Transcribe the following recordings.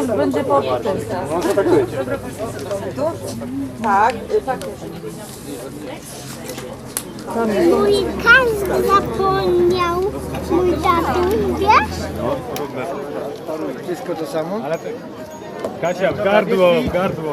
już będzie po tym. Tak, faktycznie. Mój każdy zapomniał, mój tatuś, wiesz? Wszystko to samo? Kasia, w gardło, w gardło.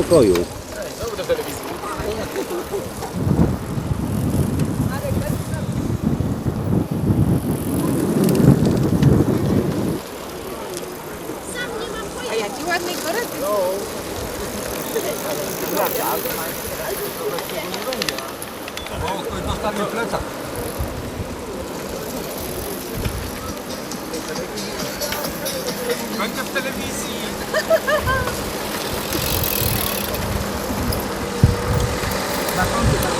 W pokoju. A রাখুন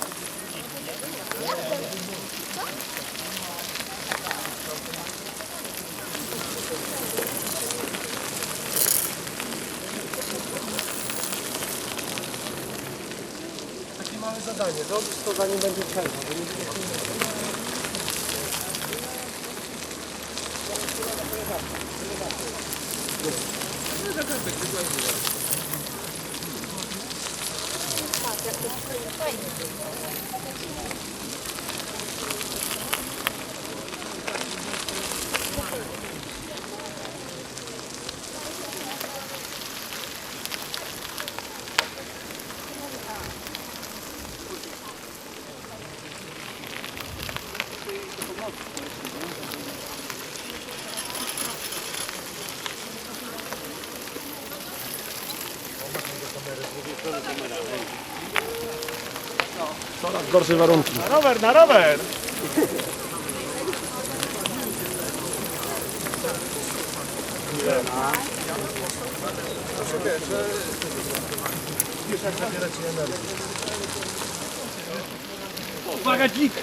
zadanie. Zrobić to zanim będzie przerwa. bo nie będzie- Coraz gorsze warunki. Na rower, na rower! Uwaga, dzik!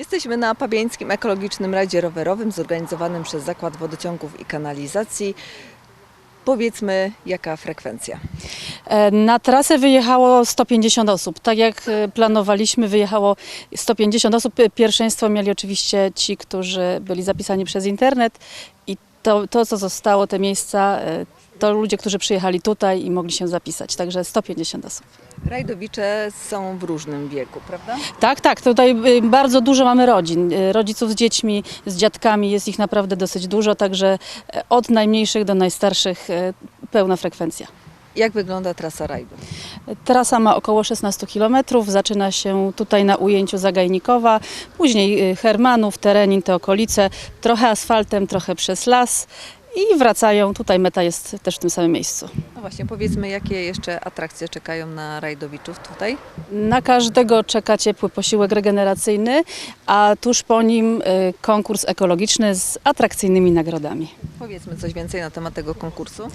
Jesteśmy na Pabiańskim Ekologicznym Rajdzie Rowerowym zorganizowanym przez Zakład Wodociągów i Kanalizacji. Powiedzmy, jaka frekwencja? E, Na trasę wyjechało 150 osób. Tak jak e, planowaliśmy, wyjechało 150 osób. Pierwszeństwo mieli oczywiście ci, którzy byli zapisani przez internet i to, to co zostało, te miejsca, e, to ludzie, którzy przyjechali tutaj i mogli się zapisać. Także 150 osób. Rajdowicze są w różnym wieku, prawda? Tak, tak. Tutaj e, bardzo dużo mamy rodzin. E, Rodziców z dziećmi, z dziadkami. Jest ich naprawdę dosyć dużo, także e, od najmniejszych do najstarszych pełna frekwencja. Jak wygląda trasa rajdu? Trasa ma około 16 km, zaczyna się tutaj na ujęciu Zagajnikowa, później y, Hermanów, Terenin, te okolice, trochę asfaltem, trochę przez las i wracają. Tutaj meta jest też w tym samym miejscu. No właśnie, powiedzmy, jakie jeszcze atrakcje czekają na rajdowiczów tutaj? Na każdego czeka ciepły posiłek regeneracyjny, a tuż po nim y, konkurs ekologiczny z atrakcyjnymi nagrodami. Powiedzmy coś więcej na temat tego konkursu.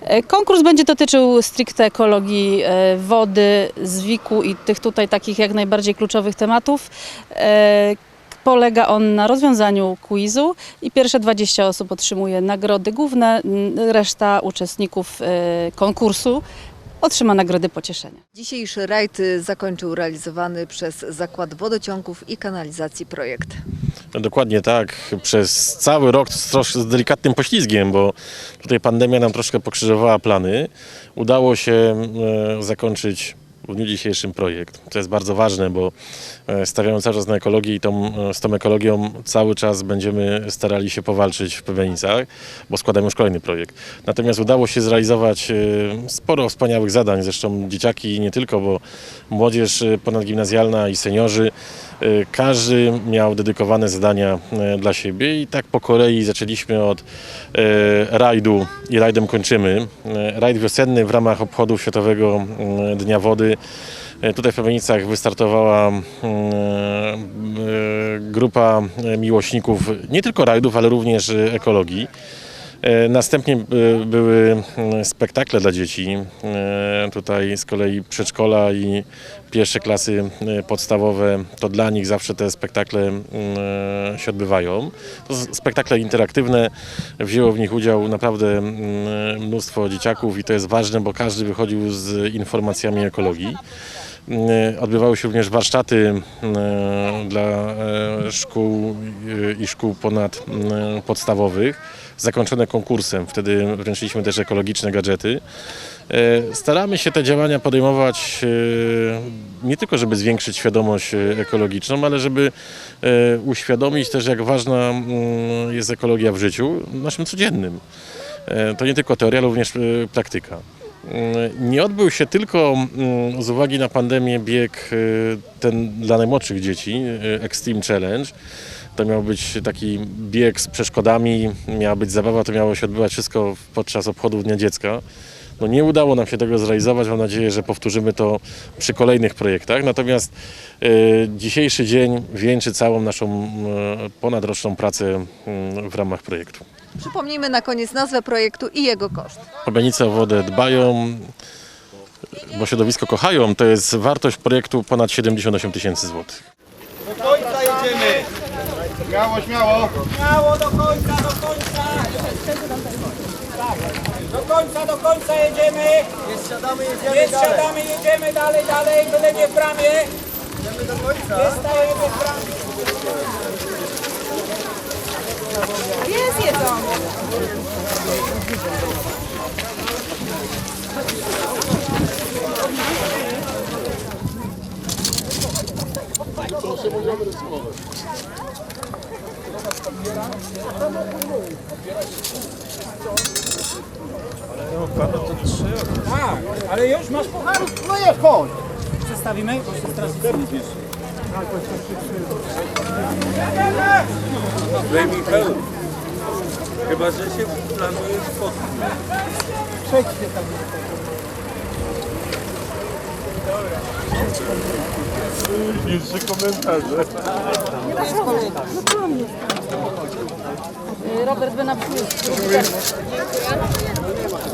E, Konkurs będzie dotyczył stricte ekologii e, wody, zwiku i tych tutaj takich jak najbardziej kluczowych tematów. E, Polega on na rozwiązaniu quizu i pierwsze 20 osób otrzymuje nagrody główne, reszta uczestników e, konkursu otrzyma nagrody pocieszenia. Dzisiejszy rajd y, zakończył realizowany przez Zakład Wodociągów i Kanalizacji projekt. No Dokładnie tak. Przez cały rok z, trosz, z delikatnym poślizgiem, bo tutaj pandemia nam troszkę pokrzyżowała plany. Udało się e, zakończyć w dniu dzisiejszym projekt. To jest bardzo ważne, bo stawiamy cały czas na ekologię i tą, e, z tą ekologią cały czas będziemy starali się powalczyć w Pewienicach, bo składamy już kolejny projekt. Natomiast udało się zrealizować e, sporo wspaniałych zadań, zresztą dzieciaki nie tylko, bo młodzież e, ponadgimnazjalna i seniorzy E, Każdy miał dedykowane zadania e, dla siebie i tak po kolei zaczęliśmy od e, rajdu i rajdem kończymy. E, Rajd wiosenny w ramach obchodów Światowego Dnia Wody. E, Tutaj w Pawienicach wystartowała mm, e, grupa miłośników nie tylko rajdów, ale również ekologii. E, Następnie były mm, spektakle dla dzieci. Tutaj z kolei przedszkola i pierwsze klasy podstawowe, to dla nich zawsze te spektakle mm, się odbywają. To spektakle interaktywne, wzięło w nich udział naprawdę mnóstwo dzieciaków i to jest ważne, bo każdy wychodził z informacjami ekologii. Mm, Odbywały się również warsztaty mm, dla e, szkół i szkół ponadpodstawowych, zakończone konkursem. Wtedy wręczyliśmy też ekologiczne gadżety. Staramy się te działania podejmować nie tylko, żeby zwiększyć świadomość ekologiczną, ale żeby uświadomić też, jak ważna jest ekologia w życiu naszym codziennym. To nie tylko teoria, ale również praktyka. Mm, Nie odbył się tylko mm, z uwagi na pandemię bieg e, ten dla najmłodszych dzieci, e, Extreme Challenge. To miał być taki bieg z przeszkodami, miała być zabawa, to miało się odbywać wszystko podczas obchodów Dnia Dziecka. No nie udało nam się tego zrealizować. Mam nadzieję, że powtórzymy to przy kolejnych projektach. Natomiast e, dzisiejszy dzień wieńczy całą naszą e, ponadroczną pracę mm, w ramach projektu. Przypomnijmy na koniec nazwę projektu i jego koszt. Pabianice o wodę dbają, bo środowisko kochają. To jest wartość projektu ponad 78 tysięcy złotych. Śmiało, śmiało! Śmiało do końca, do końca! Do końca, do końca jedziemy! Jest siadamy, jedziemy Jest siadamy, jedziemy dalej, dalej, byle nie w bramie! Jedziemy do końca! Jest stajemy w bramie! Jest jedzą. Tak, ale już masz pucharów? No jest, chodź. Przestawimy, bo się straszy. Chyba, że się planuje spotkać. Przejdźcie tam. Jeszcze komentarze. Robert by na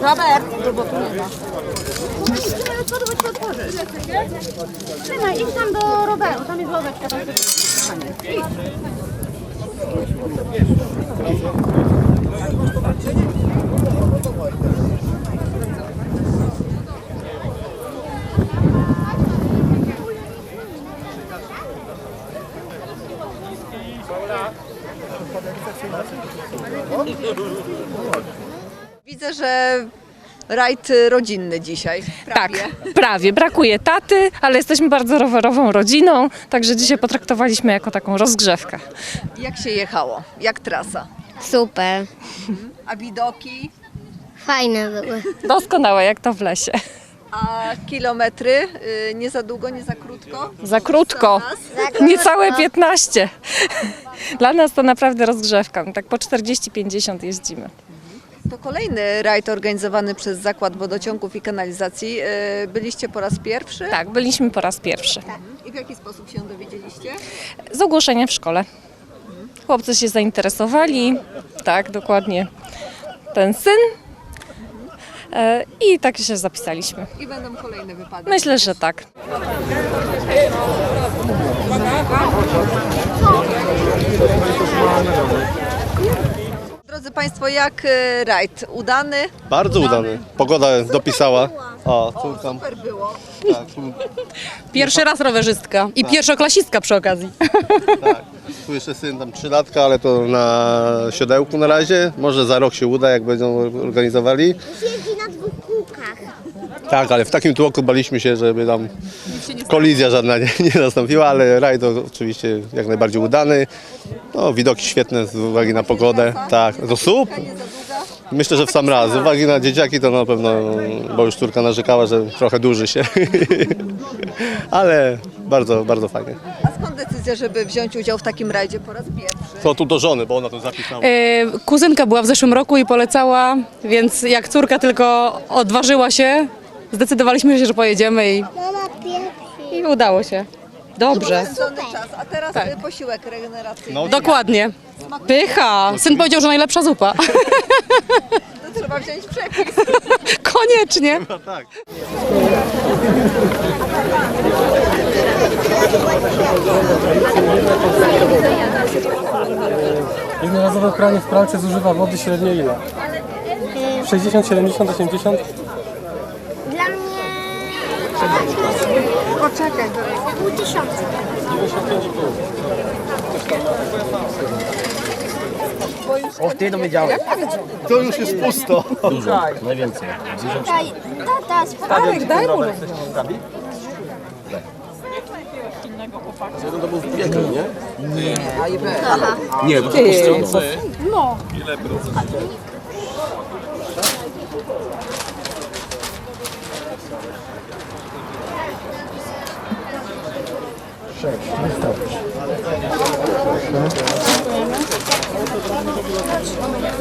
Robert. Trzymaj, idź tam do roweru, tam jest ławeczka. Tam Widzę, że rajd rodzinny dzisiaj. Tak, Prawie. prawie. Brakuje taty, ale jesteśmy bardzo rowerową rodziną, także dzisiaj potraktowaliśmy jako taką rozgrzewkę. Jak się jechało? Jak trasa? Super. A widoki? Fajne były. Doskonałe, jak to w lesie. A kilometry? Y, Nie za długo, nie za krótko? Za krótko, niecałe 15. Dla nas to naprawdę rozgrzewka, tak po 40-50 jeździmy. To kolejny rajd organizowany przez Zakład Wodociągów i Kanalizacji. Y, Byliście po raz pierwszy? Tak, byliśmy po raz pierwszy. I w jaki sposób się dowiedzieliście? Z ogłoszenia w szkole. Chłopcy się zainteresowali, tak, dokładnie ten syn. E, I tak się zapisaliśmy. I będą kolejne wypady. Myślę, że tak. Państwo, jak y, rajd? Udany? Bardzo udany. Pogoda dopisała. O, córka. Super było. Tak, tu, Pierwszy raz rowerzystka i pierwszoklasistka przy okazji. tak. tu jeszcze syn tam trzylatka, ale to na siodełku na razie. Może za rok się uda, jak będą organizowali. Siedzi na dwóch kółkach. Tak, ale w takim tłoku baliśmy się, żeby tam kolizja żadna nie, nie nastąpiła, ale rajd to oczywiście jak najbardziej udany. No, widoki świetne z uwagi na pogodę. Tak, to słup. Myślę, że w sam raz. Z uwagi na dzieciaki to na pewno, bo już córka narzekała, że trochę duży się. ale bardzo, bardzo fajnie. A skąd decyzja, żeby wziąć udział w takim rajdzie po raz pierwszy? To tu do żony, bo ona to zapisała. E, Kuzynka była w zeszłym roku i polecała, więc jak córka tylko odważyła się, zdecydowaliśmy się, że pojedziemy i, i udało się. Dobrze. Spędzony czas, a teraz y, posiłek regeneracyjny. No, Dokładnie. Pycha. Syn powiedział, że najlepsza zupa. To trzeba wziąć przepis. Koniecznie. tak. Jednorazowe pranie w pralce zużywa wody średnio ile? 60, 70, 80? Dla mnie... Poczekaj. Pół tysiąca. To już jest pusto. Daj, tata, spokojnie. daj mu Nie, bo to puszczące. Mama tam się